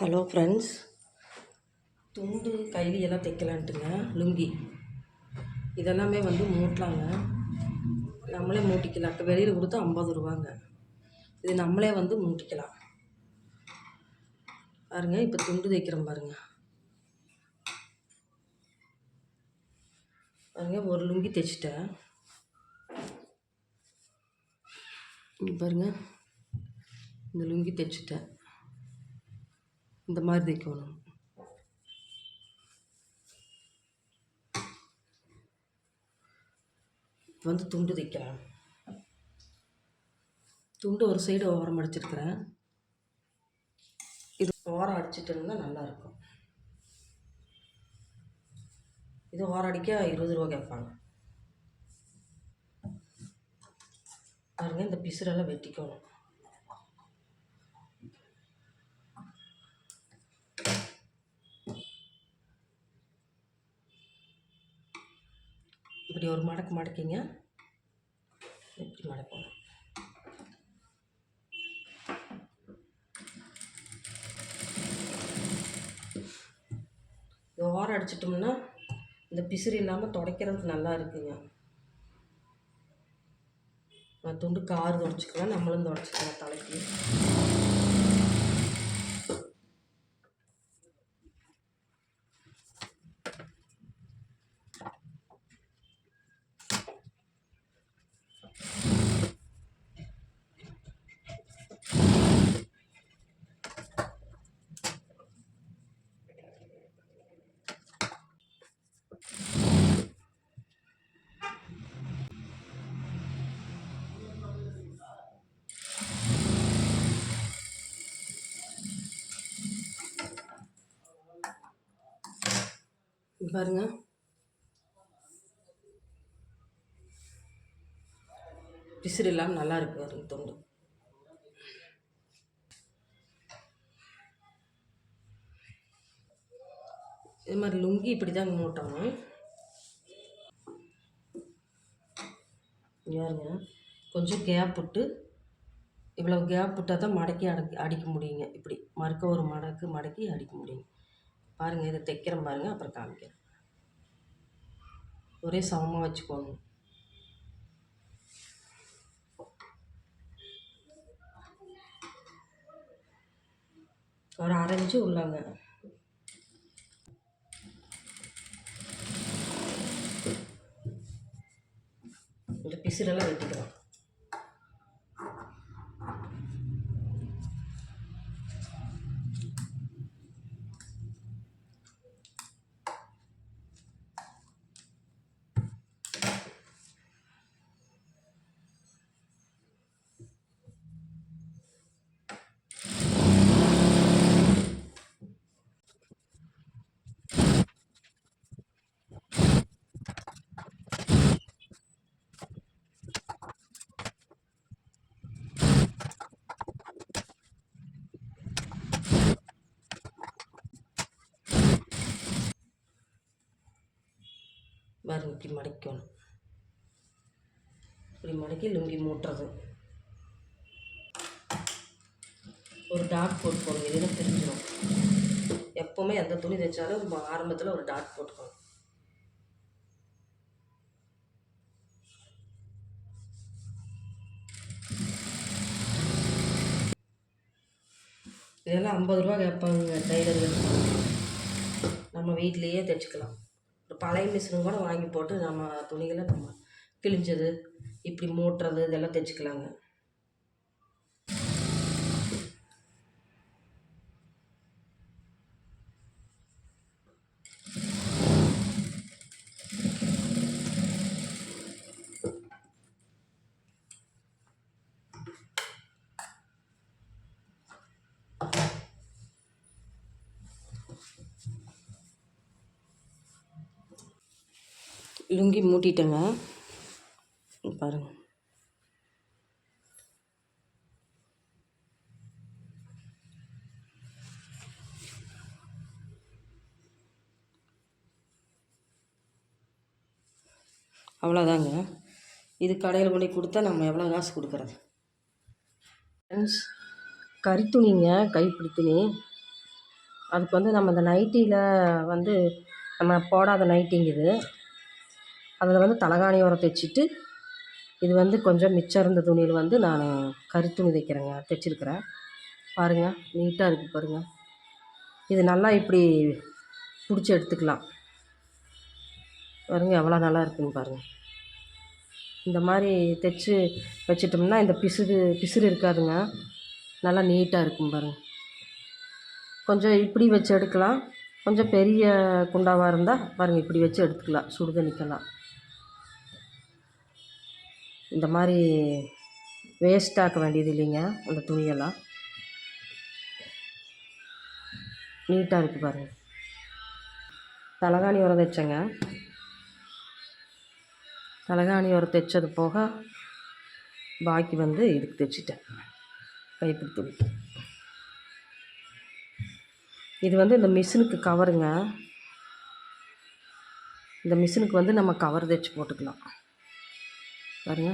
Hello friends. துண்டு கைலி எல்லாம் தைக்கலான்ட்டுங்க. லுங்கி. இதெல்லாமே வந்து மூட்டலாங்க. நம்மளே மூட்டிக்கலாம். வெளியில் கொடுத்தா ஐம்பது ரூபாங்க. இது நம்மளே வந்து மூட்டிக்கலாம். பாருங்க இப்போ துண்டு தைக்கிறோம் பாருங்க. பாருங்க ஒரு லுங்கி தைச்சிட்டேன். பாருங்க. இந்த லுங்கி தைச்சிட்டேன். இந்த மாதிரி தைக்கணும். இப்போ வந்து துண்டு தைக்கலாம். துண்டு ஒரு சைடு ஓரம் அடிச்சிருக்கிறேன். இது ஓரம் அடிச்சிட்டோம்னா நல்லாயிருக்கும் இது ஓரம் அடிக்க இருபது ரூபா கேட்பாங்க. பாருங்கள் இந்த பிசுரெல்லாம் வெட்டிக்கணும். இப்படி ஒரு மடக்கு மடக்கிங்க. இப்படி மடக்கணும் இது ஓரம் அடிச்சிட்டோம்னா இந்த பிசிறி இல்லாமல் துடைக்கிறதுக்கு நல்லா இருக்குங்க. நான் துண்டு கார் துடைச்சிக்கலாம் நம்மளும் துடைச்சிக்கலாம் தலைக்கு. பாருங்க. பிசிறு இல்லாமல் நல்லா இருக்கு பாருங்க தொண்டு. இது மாதிரி லுங்கி இப்படி தான் மூட்டணும். யாருங்க பாருங்க. கொஞ்சம் கேப் விட்டு இவ்வளோ கேப் விட்டால் தான் மடக்கி அடக்கி அடிக்க முடியுங்க. இப்படி மறுக்க ஒரு மடக்கு மடக்கி அடிக்க முடியுங்க. பாருங்கள் இதை தைக்கிறேன் பாருங்கள் அப்புறம் காமிக்கிறேன். ஒரே சமமாக வச்சுக்கோணும் ஒரு அரைஞ்சு உள்ளாங்க. இந்த பிசுறெல்லாம் வெட்டிக்கலாம். பாருங்க இப்படி மடிக்கணும். இப்படி மடக்கி லுங்கி மூட்டுறது. ஒரு டாட் போட்டுக்கோங்க போடுங்க. இதுனா பிரிஞ்சிடும் எப்போவுமே எந்த துணி தைச்சாலும் ஆரம்பத்தில் ஒரு டாட் போட்டுக்கணும். இதெல்லாம் ஐம்பது ரூபா கேட்பாங்க டைலர்கள். நம்ம வீட்லேயே தைச்சிக்கலாம். பழைய மிஷினும் கூட வாங்கி போட்டு நம்ம துணிகளை நம்ம கிழிஞ்சது இப்படி மூட்டுறது இதெல்லாம் தைச்சிக்கலாங்க லுங்கி மூட்டிட்டேங்க. பாருங்க. அவ்வளோதாங்க இது கடையில் கொண்டு கொடுத்தா நம்ம எவ்வளோ காசு கொடுக்குறது? ஃப்ரெண்ட்ஸ் கறித்துணிங்க கைப்பிடி துணி. அதுக்கு வந்து நம்ம இந்த நைட்டியில் வந்து நம்ம போடாத நைட்டிங்குது அதில் வந்து தலகாணி உரம் தைச்சிட்டு இது வந்து கொஞ்சம் மிச்சம் இருந்த துணியில் வந்து நான் கறி துணி தைக்கிறேங்க தைச்சிருக்கிறேன். பாருங்கள் நீட்டாக இருக்குது பாருங்கள் இது நல்லா இப்படி பிடிச்சி எடுத்துக்கலாம். பாருங்கள் எவ்வளோ நல்லா இருக்குதுன்னு பாருங்கள் இந்த மாதிரி தைச்சி வச்சிட்டோம்னா இந்த பிசுறு பிசுறு இருக்காதுங்க. நல்லா நீட்டாக இருக்கும் பாருங்கள் கொஞ்சம் இப்படி வச்சு எடுக்கலாம். கொஞ்சம் பெரிய குண்டாவாக இருந்தால் பாருங்கள் இப்படி வச்சு எடுத்துக்கலாம். சுடு தண்ணிக்கெல்லாம் இந்த மாதிரி வேஸ்ட் ஆக்க வேண்டியது இல்லைங்க அந்த துணியெல்லாம். நீட்டாக இருக்குது பாருங்கள் தலகாணி உரம் தைச்சேங்க. தலகாணி உரம் தைச்சது போக பாக்கி வந்து இதுக்கு தைச்சிட்டேன். கைப்பிடி துணி. இது வந்து இந்த மிஷினுக்கு கவருங்க இந்த மிஷினுக்கு வந்து நம்ம கவர் தைச்சி போட்டுக்கலாம். பாருங்க.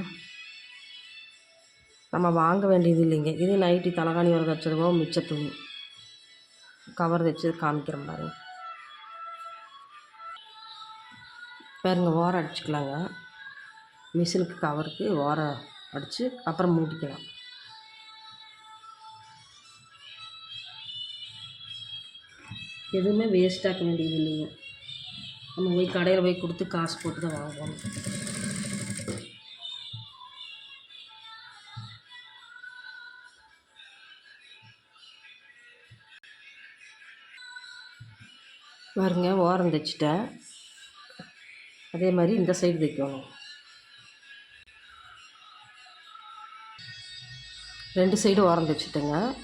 நம்ம வாங்க வேண்டியது இல்லைங்க. இது நைட்டி தலகாணி உரம் தைச்சதுவோ மிச்ச துணி. கவர் வச்சு காமிக்கிறோம் பாருங்க. பாருங்க ஓரம் அடிச்சுக்கலாங்க. மிஷினுக்கு கவருக்கு ஓரம் அடித்து அப்புறம் மூடிக்கலாம். எதுவுமே வேஸ்ட் ஆக்க வேண்டியது இல்லைங்க. நம்ம போய் கடையில் போய் கொடுத்து காசு போட்டு தான் வாங்குவோம் பாருங்க ஓரம் தைச்சிட்டேன். அதே மாதிரி இந்த சைடு தைக்கணும். ரெண்டு சைடு ஓரம் தைச்சிட்டேங்க.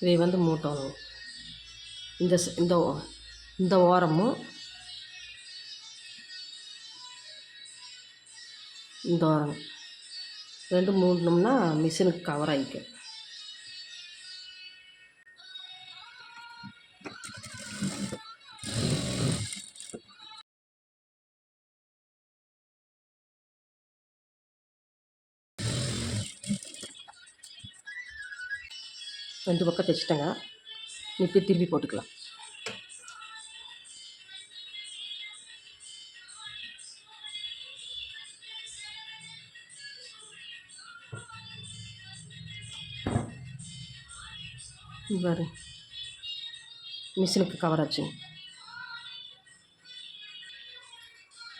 இதை வந்து மூட்டணும். இந்த இந்த ஓ- இந்த ஓரமும் இந்த ஓரம். ரெண்டு மூடணும்னா மிஷினுக்கு கவர் ஆகிக்கும் ரெண்டு பக்கம் தைச்சிட்டேங்க இப்போ திருப்பி போட்டுக்கலாம். இங்க பாரு. மிஷினுக்கு கவர் ஆச்சுங்க.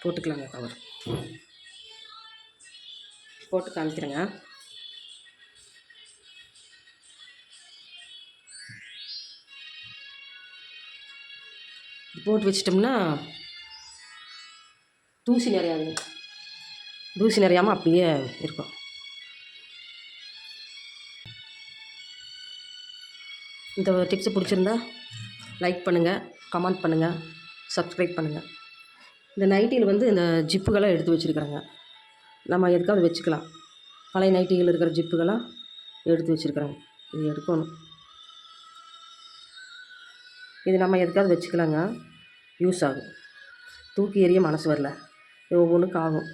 போட்டுக்கலாங்க கவர் போட்டு காமிக்கிறேங்க. போட்டு வச்சிட்டோம்னா தூசி நிறையாதுங்க தூசி நிறையாமல் அப்படியே இருக்கும். இந்த டிப்ஸ் பிடிச்சிருந்தா லைக் பண்ணுங்கள் கமெண்ட் பண்ணுங்கள் சப்ஸ்கிரைப் பண்ணுங்கள் இந்த நைட்டியில் வந்து இந்த ஜிப்புகளாக எடுத்து வச்சுருக்குறேங்க. நம்ம எதுக்காவது வச்சுக்கலாம். பழைய நைட்டிகள் இருக்கிற ஜிப்புகளாக எடுத்து வச்சுருக்குறேங்க. இது எடுக்கணும். இது நம்ம எதுக்காவது வச்சுக்கலாங்க. யூஸ் ஆகும். தூக்கி எறிய மனசு வரல. இது ஒவ்வொன்றுக்கும் ஆகும்.